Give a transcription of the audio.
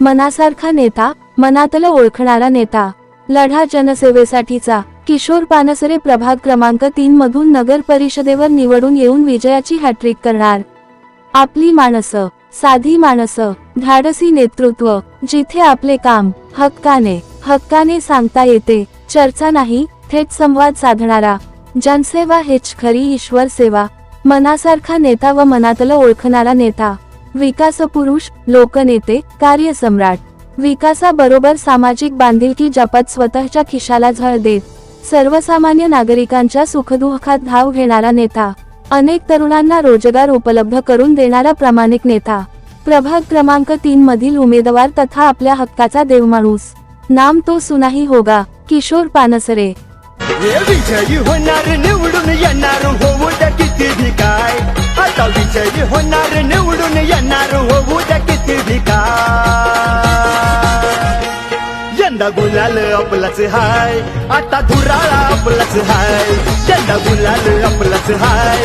मनासारखा नेता मनातलं ओळखणारा नेता. लढा जनसेवेसाठीचा. किशोर पानसरे प्रभाग क्रमांक तीन मधून नगर परिषदेवर निवडून येऊन विजयाची हॅट्रिक करणार. आपली माणसं साधी माणसं धाडसी नेतृत्व जिथे आपले काम हक्काने हक्काने सांगता येते चर्चा नाही थेट संवाद साधणारा. जनसेवा हेच खरी ईश्वर सेवा. मनासारखा नेता व मनातलं ओळखणारा नेता. विकासपुरुष लोकनेते कार्यसम्राट. विकासाबरोबर सामाजिक बांधिलकी जपत स्वतःच्या खिशाला झळ देत सर्वसामान्य नागरिकांच्या सुखदुःखात धाव घेणारा नेता. अनेक तरुणांना रोजगार उपलब्ध करून देणारा प्रामाणिक नेता. प्रभाग क्रमांक तीन मधील उमेदवार तथा आपल्या हक्काचा देवमाणूस. नाम तो सुनाही होगा किशोर पानसरे. निवडून येणार हो. आता विजयी होणार निवडून येणार होऊ द्या किती भी यंदा गुलाल आपलाच हाय आता धुराळा आपलाच हाय. यंदा गुलाल आपलाच हाय